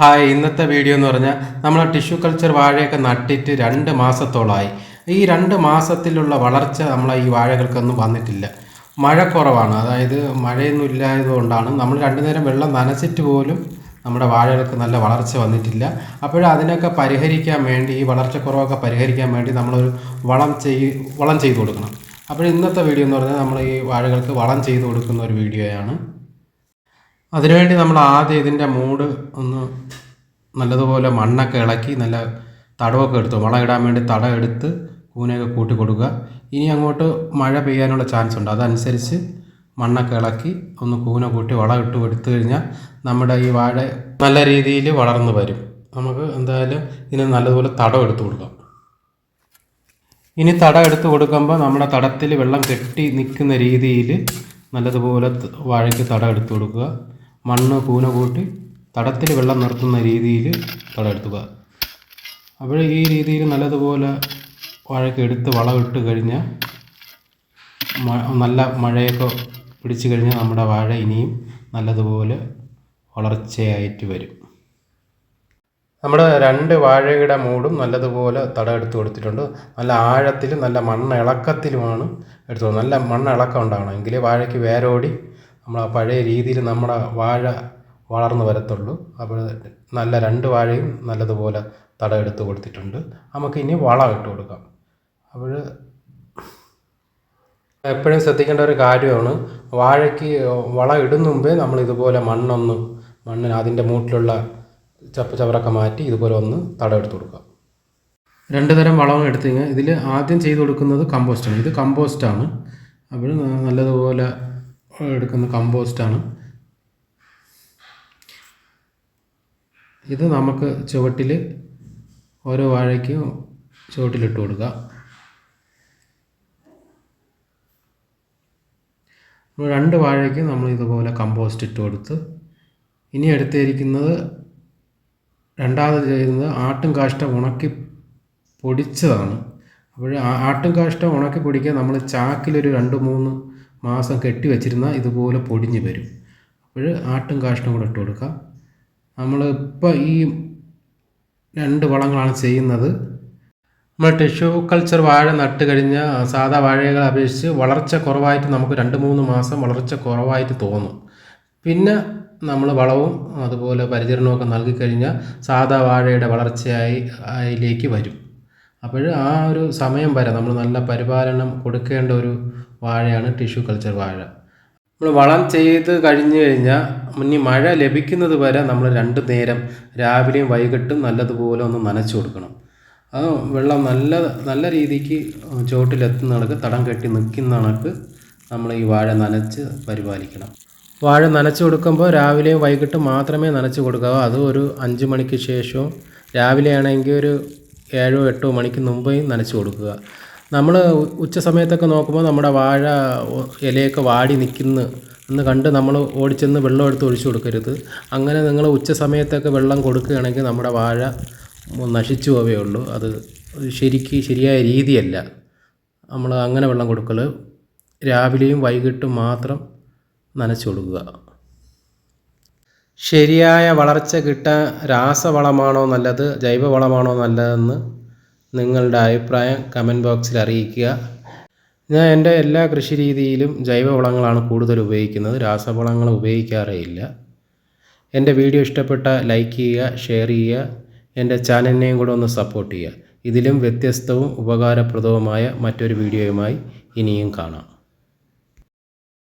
Hi ഇന്നത്തെ video എന്ന് പറഞ്ഞാൽ നമ്മൾ ടിഷ്യൂ കൾച്ചർ വാഴയൊക്കെ നട്ടിട്ട് രണ്ട് മാസത്തോളമായി ഈ രണ്ട് മാസത്തിലുള്ള വളർച്ച നമ്മൾ ഈ വാഴകൾക്കൊന്നും വന്നിട്ടില്ല. മഴ കുറവാണ്. അതായത് മഴയൊന്നും ഇല്ലായതുകൊണ്ടാണ് നമ്മൾ രണ്ടു നേരം വെള്ളം നനച്ചിട്ട് പോലും നമ്മുടെ വാഴകൾക്ക് നല്ല വളർച്ച വന്നിട്ടില്ല. അപ്പോൾ അതിനൊക്കെ പരിഹരിക്കാൻ വേണ്ടി ഈ വളർച്ച കുറവൊക്കെ പരിഹരിക്കാൻ വേണ്ടി നമ്മളൊരു വളം ചെയ് വളം ചെയ്തു കൊടുക്കണം. അപ്പോൾ ഇന്നത്തെ വീഡിയോ എന്ന് പറഞ്ഞാൽ നമ്മൾ ഈ വാഴകൾക്ക് വളം ചെയ്തു കൊടുക്കുന്ന ഒരു വീഡിയോയാണ് അതിനുവേണ്ടി നമ്മൾ ആദ്യം ഇതിന്റെ മൂട് ഒന്ന് നല്ലതുപോലെ മണ്ണൊക്കെ ഇളക്കി നല്ല തടവൊക്കെ എടുത്തു. വളം ഇടാൻ വേണ്ടി തടം എടുത്ത് കൂനയൊക്കെ കൂട്ടി കൊടുക്കുക. ഇനി അങ്ങോട്ട് മഴ പെയ്യാനുള്ള ചാൻസ് ഉണ്ട്. അതനുസരിച്ച് മണ്ണൊക്കെ ഇളക്കി ഒന്ന് കൂന കൂട്ടി വളം ഇട്ട് എടുത്തു കഴിഞ്ഞാൽ നമ്മുടെ ഈ വാഴ നല്ല രീതിയിൽ വളർന്നു വരും. നമുക്ക് എന്തായാലും ഇതിന് നല്ലതുപോലെ തടം എടുത്തു കൊടുക്കാം. ഇനി തടം എടുത്ത് കൊടുക്കുമ്പോൾ നമ്മുടെ തടത്തിൽ വെള്ളം കെട്ടി നിൽക്കുന്ന രീതിയിൽ നല്ലതുപോലെ വാഴയ്ക്ക് തടം എടുത്തു കൊടുക്കുക. മണ്ണ് കൂന കൂട്ടി തടത്തിൽ വെള്ളം നിർത്തുന്ന രീതിയിൽ തടയെടുത്തുക അപ്പോൾ ഈ രീതിയിൽ നല്ലതുപോലെ വാഴയ്ക്ക് എടുത്ത് വളമിട്ട് കഴിഞ്ഞാൽ നല്ല മഴയൊക്കെ പിടിച്ചു കഴിഞ്ഞാൽ നമ്മുടെ വാഴ ഇനിയും നല്ലതുപോലെ വളർച്ചയായിട്ട് വരും. നമ്മുടെ രണ്ട് വാഴയുടെ മൂടും നല്ലതുപോലെ തടം എടുത്ത് കൊടുത്തിട്ടുണ്ട്. നല്ല ആഴത്തിലും നല്ല മണ്ണ് ഇളക്കത്തിലുമാണ് എടുത്തു നല്ല മണ്ണ് ഇളക്കം ഉണ്ടാകണം. എങ്കിലേ വാഴയ്ക്ക് വേരോടി നമ്മൾ ആ പഴയ രീതിയിൽ നമ്മുടെ വാഴ വളർന്നു വരത്തുള്ളൂ. അപ്പോൾ നല്ല രണ്ട് വാഴയും നല്ലതുപോലെ തടം എടുത്ത് കൊടുത്തിട്ടുണ്ട്. നമുക്ക് ഇനി വളം ഇട്ട് കൊടുക്കാം. അപ്പോൾ എപ്പോഴും ശ്രദ്ധിക്കേണ്ട ഒരു കാര്യമാണ് വാഴയ്ക്ക് വളം ഇടുന്ന മുമ്പേ നമ്മൾ ഇതുപോലെ മണ്ണൊന്ന് മണ്ണിന് അതിന്റെ മൂട്ടിലുള്ള ചപ്പ് ചവറൊക്കെ മാറ്റി ഇതുപോലെ ഒന്ന് തടം എടുത്ത് കൊടുക്കുക രണ്ട് തരം വളമാണ് എടുത്തു കഴിഞ്ഞാൽ ഇതിൽ ആദ്യം ചെയ്ത് കൊടുക്കുന്നത് കമ്പോസ്റ്റാണ്. ഇത് കമ്പോസ്റ്റാണ്. അപ്പോൾ നല്ലതുപോലെ എടുക്കുന്ന കമ്പോസ്റ്റാണ്. ഇത് നമുക്ക് ചുവട്ടിൽ ഓരോ വാഴയ്ക്കും ചുവട്ടിലിട്ട് കൊടുക്കുക. രണ്ട് വാഴയ്ക്ക് നമ്മൾ ഇതുപോലെ കമ്പോസ്റ്റ് ഇട്ട് കൊടുത്ത് ഇനി എടുത്തിരിക്കുന്നത് രണ്ടാമത് ചെയ്യുന്നത് ആട്ടും കാഷ്ടം ഉണക്കി പൊടിച്ചതാണ്. അപ്പോൾ ആട്ടും കാഷ്ടം ഉണക്കി പൊടിക്കാൻ നമ്മൾ ചാക്കിലൊരു രണ്ട് മൂന്ന് മാസം കെട്ടി വെച്ചിരുന്നാൽ ഇതുപോലെ പൊടിഞ്ഞ് വരും. അപ്പോൾ ആട്ടും കാഷ്ടം കൂടെ ഇട്ട് കൊടുക്കാം. നമ്മൾ ഇപ്പോൾ ഈ രണ്ട് വളങ്ങളാണ് ചെയ്യുന്നത്. നമ്മൾ ടിഷ്യൂ കൾച്ചർ വാഴ നട്ട് കഴിഞ്ഞ സാധാ വാഴകളെ അപേക്ഷിച്ച് വളർച്ച കുറവായിട്ട് നമുക്ക് രണ്ട് മൂന്ന് മാസം വളർച്ച കുറവായിട്ട് തോന്നും. പിന്നെ നമ്മൾ വളവും അതുപോലെ പരിചരണമൊക്കെ നൽകിക്കഴിഞ്ഞാൽ സാധാ വാഴയുടെ വളർച്ചയായി അതിലേക്ക് വരും. അപ്പോൾ ആ ഒരു സമയം വരെ നമ്മൾ നല്ല പരിപാലനം കൊടുക്കേണ്ട ഒരു വാഴയാണ് ടിഷ്യൂ കൾച്ചർ വാഴ. നമ്മൾ വളം ചെയ്ത് കഴിഞ്ഞ് കഴിഞ്ഞാൽ ഇനി മഴ ലഭിക്കുന്നത് വരെ നമ്മൾ രണ്ട് നേരം രാവിലെയും വൈകിട്ടും നല്ലതുപോലെ ഒന്ന് നനച്ചു കൊടുക്കണം. അത് വെള്ളം നല്ല നല്ല രീതിക്ക് ചുവട്ടിലെത്തുന്ന കണക്ക് തടം കെട്ടി നിൽക്കുന്ന കണക്ക് നമ്മൾ ഈ വാഴ നനച്ച് പരിപാലിക്കണം. വാഴ നനച്ചു കൊടുക്കുമ്പോൾ രാവിലെയും വൈകിട്ടും മാത്രമേ നനച്ചു കൊടുക്കാവൂ. അത് ഒരു അഞ്ച് മണിക്ക് ശേഷവും രാവിലെയാണെങ്കിൽ ഒരു ഏഴോ എട്ടോ മണിക്ക് മുമ്പേയും നനച്ച് കൊടുക്കുക. നമ്മൾ ഉച്ച സമയത്തൊക്കെ നോക്കുമ്പോൾ നമ്മുടെ വാഴ ഇലയൊക്കെ വാടി നിൽക്കുന്നു എന്ന് കണ്ട് നമ്മൾ ഓടിച്ചെന്ന് വെള്ളം എടുത്ത് ഒഴിച്ചു കൊടുക്കരുത്. അങ്ങനെ നിങ്ങൾ ഉച്ച സമയത്തൊക്കെ വെള്ളം കൊടുക്കുകയാണെങ്കിൽ നമ്മുടെ വാഴ നശിച്ചു പോവേ ഉള്ളൂ. അത് ശരിക്ക് ശരിയായ രീതിയല്ല. നമ്മൾ അങ്ങനെ വെള്ളം കൊടുക്കൽ രാവിലെയും വൈകിട്ടും മാത്രം നനച്ചു കൊടുക്കുക. ശരിയായ വളർച്ച കിട്ടാൻ രാസവളമാണോ നല്ലത് ജൈവവളമാണോ നല്ലതെന്ന് നിങ്ങളുടെ അഭിപ്രായം കമന്റ് ബോക്സിൽ അറിയിക്കുക. ഞാൻ എന്റെ എല്ലാ കൃഷി രീതിയിലും ജൈവവളങ്ങളാണ് കൂടുതൽ ഉപയോഗിക്കുന്നത് രാസവളങ്ങൾ ഉപയോഗിക്കാറേ ഇല്ല എന്റെ വീഡിയോ ഇഷ്ടപ്പെട്ട ലൈക്ക് ചെയ്യുക ഷെയർ ചെയ്യുക എന്റെ ചാനലിനെയും കൂടെ ഒന്ന് സപ്പോർട്ട് ചെയ്യുക. ഇതിലും വ്യത്യസ്തവും ഉപകാരപ്രദവുമായ മറ്റൊരു വീഡിയോയുമായി ഇനിയും കാണാം.